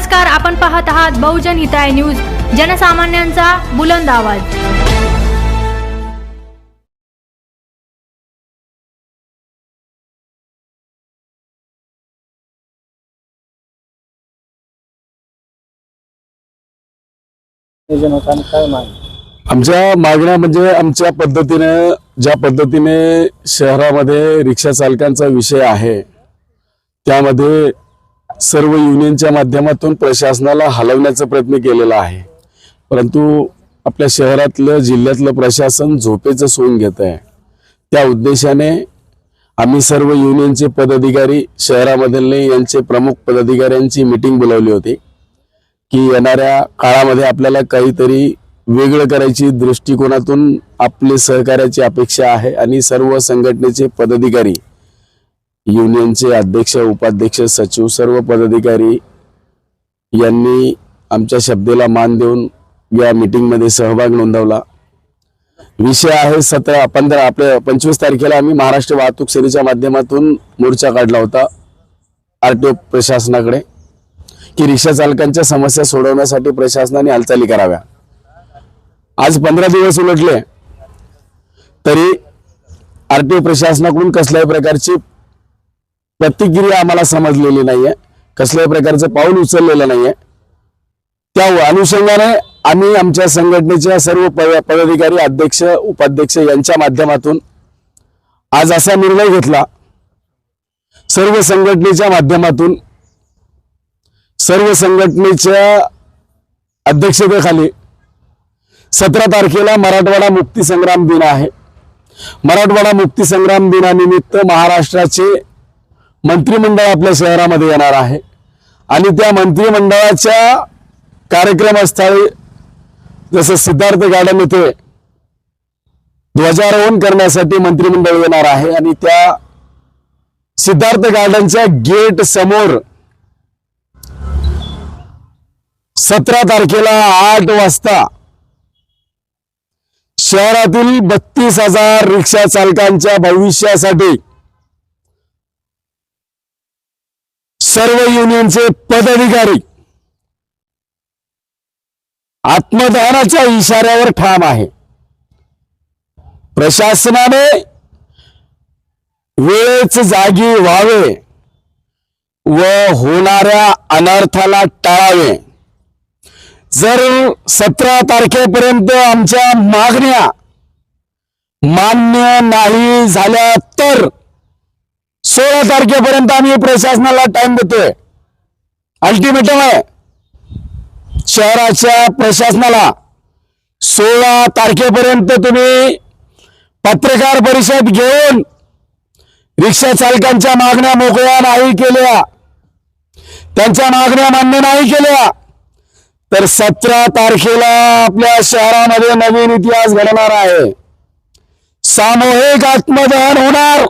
नमस्कार आपण पाहत आहात बहुजन हिताय न्यूज जनसामान्यांचा बुलंद आवाज. काय आमच्या मागण्या म्हणजे आमच्या पद्धतीने ज्या पद्धतीने शहरामध्ये रिक्षा चालकांचा विषय आहे त्यामध्ये सर्व युनियनच्या माध्यमातून प्रशासनाला हलवण्याचा प्रयत्न केलेला आहे. परंतु आपल्या शहरातलं जिल्ह्यातलं प्रशासन झोपेचं सोन घेत आहे. त्या उद्देशाने आम्ही सर्व युनियनचे पदाधिकारी शहरामधले यांचे प्रमुख पदाधिकाऱ्यांची मिटिंग बोलावली होती की येणाऱ्या काळामध्ये आपल्याला काहीतरी वेगळं करायची दृष्टिकोनातून आपले सहकार्याची अपेक्षा आहे आणि सर्व संघटनेचे पदाधिकारी युनियनचे अध्यक्ष उपाध्यक्ष सचिव सर्व पदाधिकारी यांनी आमच्या शब्देला मान देऊन या मीटिंगमध्ये सहभाग नोंदवला. विषय आहे सतरा पंधरा आपल्या पंचवीस तारखेला आम्ही महाराष्ट्र वाहतूक सेनेच्या माध्यमातून मोर्चा काढला होता आरटीओ प्रशासनाकडे की रिक्षा चालकांच्या समस्या सोडवण्यासाठी प्रशासनाने हालचाली कराव्या. आज पंधरा दिवस उलटले तरी आर टी ओ प्रशासनाकडून कसल्याही प्रकारची प्रतिक्रिया आम्हाला समजलेली नाहीये. कसल्याही प्रकारचं पाऊल उचललेलं नाहीये. त्या अनुषंगाने आम्ही आमच्या संघटनेच्या सर्व पदाधिकारी अध्यक्ष उपाध्यक्ष यांच्या माध्यमातून आज असा निर्णय घेतला. सर्व संघटनेच्या माध्यमातून सर्व संघटनेच्या अध्यक्षतेखाली सतरा तारखेला मराठवाडा मुक्ती संग्राम दिन आहे. मराठवाडा मुक्ती संग्राम दिनानिमित्त महाराष्ट्राचे मंत्रिमंडळ आपल्या शहरामध्ये येणार आहे. आणि त्या मंत्रिमंडळाच्या कार्यक्रमस्थळी जसं सिद्धार्थ गार्डन येथे ध्वजारोहण करण्यासाठी मंत्रिमंडळ येणार आहे आणि त्या सिद्धार्थ गार्डनच्या गेट समोर सतरा तारखेला आठ वाजता शहरातील बत्तीस हजार रिक्षा चालकांच्या भविष्यासाठी सर्व युनियनचे पदाधिकारी आत्मदहनाच्या इशाऱ्यावर ठाम आहे. प्रशासनाने वेळेच जागी व्हावे व होणाऱ्या अनर्थाला टाळावे. जर सतरा तारखेपर्यंत आमच्या मागण्या मान्य नाही झाल्या तर सोळा तारखेपर्यंत आम्ही प्रशासनाला टाइम देतोय. अल्टिमेटम आहे. शहराच्या प्रशासनाला सोळा तारखेपर्यंत तुम्ही पत्रकार परिषद घेऊन रिक्षा चालकांच्या मागण्या मोकळ्या नाही केल्या. त्यांच्या मागण्या मान्य नाही केल्या. तर सतरा तारखेला आपल्या शहरामध्ये नवीन इतिहास घडणार आहे. सामूहिक आत्मदहन होणार.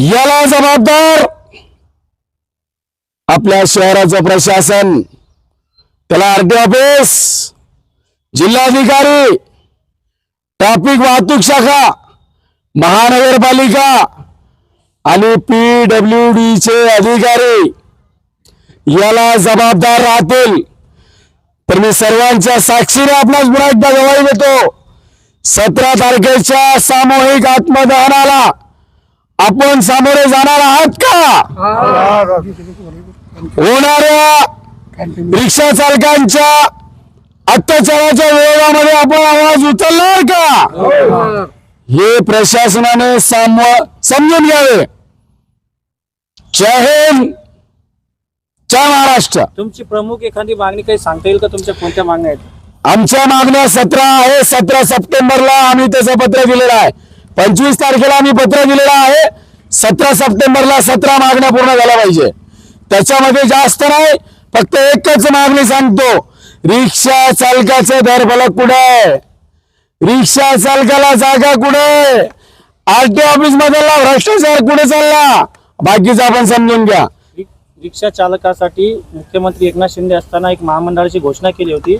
याला जबाबदार आपल्या शहराचं प्रशासन त्याला आरटी ऑफिस जिल्हाधिकारी ट्रॅफिक वाहतूक शाखा महानगरपालिका आणि पी डब्ल्यू डीचे अधिकारी याला जबाबदार राहतील. तर मी सर्वांच्या साक्षीने आपणास पुन्हा एकदा गवाही देतो सतरा तारखेच्या सामूहिक आत्मदहनाला आपण सामोरे जाणार आहात का? होणाऱ्या रिक्षा चालकांच्या अत्याचाराच्या विरोधामध्ये आपण आवाज उचलणार का? हे प्रशासनाने साम समजून घ्यावे. जय हिंद. जय महाराष्ट्र. तुमची प्रमुख एखादी मागणी काही सांगता येईल का? तुमच्या कोणत्या मागण्या आहेत? आमच्या मागण्या सतरा आहे. सतरा सप्टेंबरला आम्ही त्याचं पत्र दिलेलं आहे. पंचवीस तारखेला आम्ही पत्र दिलेलं आहे. सतरा सप्टेंबरला सतरा मागण्या पूर्ण झाल्या पाहिजे. त्याच्यामध्ये जास्त नाही फक्त एकच मागणी सांगतो. रिक्षा चालकाचं दरफलक कुठे? आहे रिक्षा चालकाला जागा कुठे? आरटी ऑफिस मधला भ्रष्टाचार कुठे चालला? बाकीचं आपण समजून घ्या. रिक्षा चालकासाठी मुख्यमंत्री एकनाथ शिंदे असताना एक महामंडळाची घोषणा केली होती.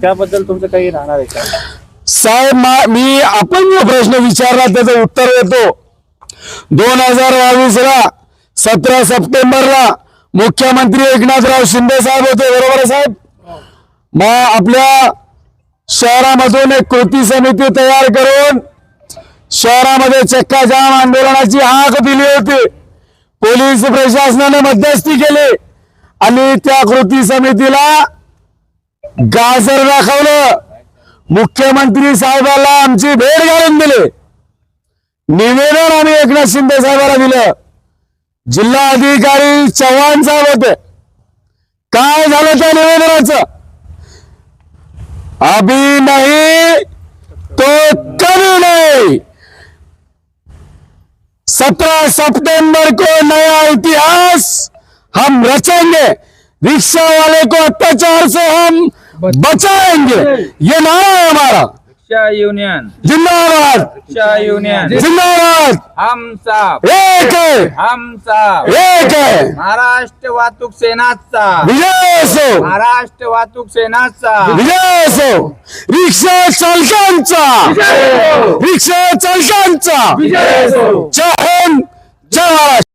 त्याबद्दल तुमचं काही राहणार आहे का? साहेब मा- मी आपण जो प्रश्न विचारला त्याचं उत्तर देतो. दोन हजार बावीसला सतरा सप्टेंबरला मुख्यमंत्री एकनाथराव शिंदे साहेब होते बरोबर साहेब? मग आपल्या शहरामधून एक कृती समिती तयार करून शहरामध्ये चक्काजाम आंदोलनाची हाक दिली होती. पोलीस प्रशासनाने मध्यस्थी केली आणि त्या कृती समितीला गाजर दाखवलं. मुख्यमंत्री साहेबाला आमची भेट घालून दिली. निवेदन आम्ही एकनाथ शिंदे साहेबाला दिलं. जिल्हा अधिकारी चव्हाण साहेब होते. काय झालं त्या निवेदनाचं? अभी नाही तो कभी नाही? सत्रह सितंबर को नया इतिहास हम रचेंगे. रिक्शा वाले को अत्याचार से हम बचाएंगे। ये नारा है हमारा। Rickshaw union. जिंदाबाद। Rickshaw union. जिंदाबाद। हम साहब एक है। हम साहब एक है। महाराष्ट्र वाहतूक सेनाचा विजय असो महाराष्ट्र वाहतूक सेनाचा विजय असो रिक्षा चालकांचा। रिक्षा चालकांचा। जय हिंद जय महाराष्ट्र।